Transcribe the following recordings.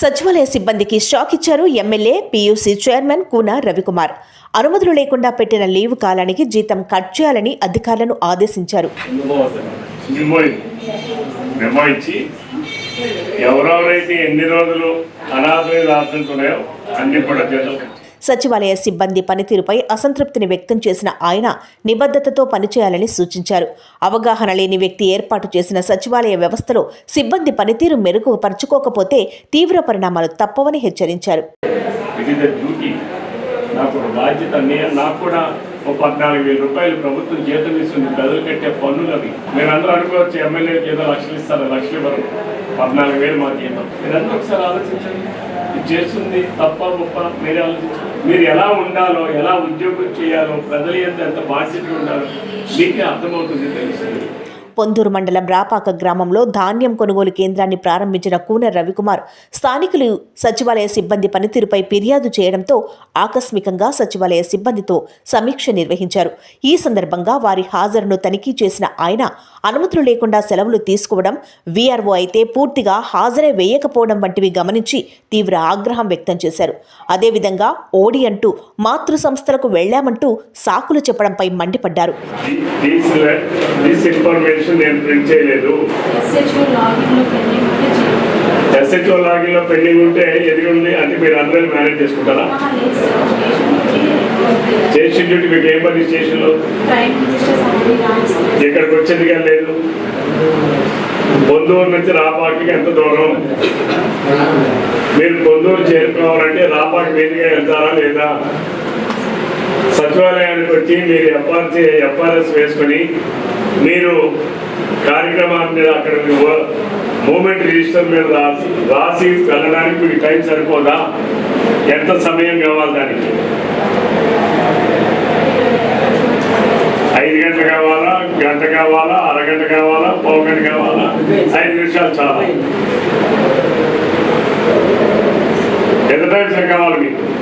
సచివాలయ సిబ్బందికి షాక్ ఇచ్చారు MLA PUC chairman Koona Ravikumar. అనుమతులు లేకుండా పెట్టిన లీవ్ కాలానికి జీతం కట్ చేయాలని అధికారులను ఆదేశించారు. ఎవరెవరైతే ఎన్ని రోజులు అనాథ అన్ని కూడా సచివాలయ సిబ్బంది పనితీరుపై అసంతృప్తిని వ్యక్తం చేసిన ఆయన నిబద్ధతతో పనిచేయాలని సూచించారు. అవగాహన లేని వ్యక్తి ఏర్పాటు చేసిన సచివాలయ వ్యవస్థలో సిబ్బంది పనితీరు మెరుగుపరుచుకోకపోతే తీవ్ర పరిణామాలు తప్పవని హెచ్చరించారు. ఇట్ నాకు బాధ్యత నే- నాకు కూడా ఒక పద్నాలుగు వేల రూపాయలు ప్రభుత్వం జీతం ఇస్తుంది. ప్రజలు కట్టే పన్నులు అవి. మీరు అందరూ అనుకోవచ్చు ఎమ్మెల్యేకి ఏదో లక్షలు ఇస్తారు లక్షలు ఇవ్వరు. పద్నాలుగు వేలు మా జీతం. మీరందరూ ఒకసారి ఆలోచించండి? ఇది చేస్తుంది తప్ప గొప్ప మీరే ఆలోచించండి. మీరు ఎలా ఉండాలో ఎలా ఉద్యోగం చేయాలో ప్రజల ఎంత ఎంత ఉండాలో మీకే అర్థమవుతుంది తెలుస్తుంది. పొందూరు మండలం రాపాక గ్రామంలో ధాన్యం కొనుగోలు కేంద్రాన్ని ప్రారంభించిన కూన రవికుమార్ స్థానికులు సచివాలయ సిబ్బంది పనితీరుపై ఫిర్యాదు చేయడంతో ఆకస్మికంగా సచివాలయ సిబ్బందితో సమీక్ష నిర్వహించారు. ఈ సందర్భంగా వారి హాజరును తనిఖీ చేసిన ఆయన అనుమతులు లేకుండా సెలవులు తీసుకోవడం వీఆర్ఓ అయితే పూర్తిగా హాజరే వేయకపోవడం వంటివి గమనించి తీవ్ర ఆగ్రహం వ్యక్తం చేశారు. అదేవిధంగా ఓడి అంటూ మాతృ సంస్థలకు వెళ్ళామంటూ సాకులు చెప్పడంపై మండిపడ్డారు. ఇన్ఫర్మేషన్ నేను ప్రింట్ చేయలేదు. ఎస్హెచ్ఓ లాగిన్లో పెండింగ్ ఉంటే ఎదిగి అంటే మీరు అందరూ మేనేజ్ చేసుకుంటారా? స్టేషన్ డ్యూటీ మీకు ఏం పని స్టేషన్లో ట్రైన్ రిజిస్టర్ సమ్మరీ రాయిస్తారు. ఇక్కడికి వచ్చేది కానీ లేదు. పొందూరు నుంచి రాపాకి ఎంత దూరం? మీరు పొందూరు చేరుకోవాలంటే రాపాకి మీదుగా వెళ్తారా లేదా? సచివాలయానికి వచ్చి మీరు ఎఫ్ఆర్సీ ఎఫ్ఆర్ఎస్ వేసుకొని మీరు కార్యక్రమాల మీద అక్కడ మూమెంట్ రిజిస్టర్ మీద రాసి రాసి వెళ్ళడానికి మీకు టైం సరిపోదా? ఎంత సమయం కావాలి దానికి? ఐదు గంటలు కావాలా? గంట కావాలా? అరగంట కావాలా? పావు గంట కావాలా? ఐదు నిమిషాలు చాలా. ఎంత టైం కావాలి మీకు?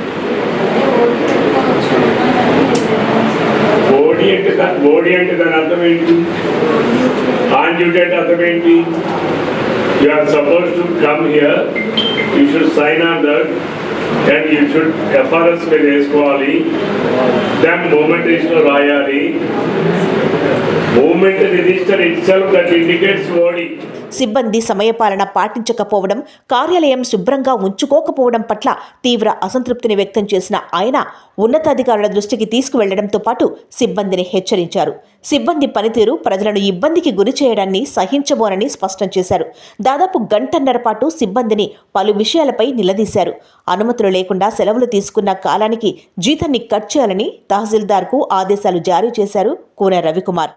అంటే దా- ఓడి అంటే దాని అర్థం ఏంటి ఆన్ డ్యూటీ అంటే అర్థం ఏంటి you are suppose to come here you should sign on that and you should FRS మీద వేసుకోవాలి దాన్ మూమెంట్ రిజిస్టర్ రాయాలి movement register itself that indicates OD సిబ్బంది సమయపాలన పాటించకపోవడం కార్యాలయం శుభ్రంగా ఉంచుకోకపోవడం పట్ల తీవ్ర అసంతృప్తిని వ్యక్తం చేసిన ఆయన ఉన్నతాధికారుల దృష్టికి తీసుకువెళ్ళడంతో పాటు సిబ్బందిని హెచ్చరించారు. సిబ్బంది పనితీరు ప్రజలను ఇబ్బందికి గురి చేయడాన్ని సహించబోనని స్పష్టం చేశారు. దాదాపు గంటన్నర పాటు సిబ్బందిని పలు విషయాలపై నిలదీశారు. అనుమతులు లేకుండా సెలవులు తీసుకున్న కాలానికి జీతాన్ని కట్ చేయాలని తహసీల్దార్కు ఆదేశాలు జారీ చేశారు కూన రవికుమార్.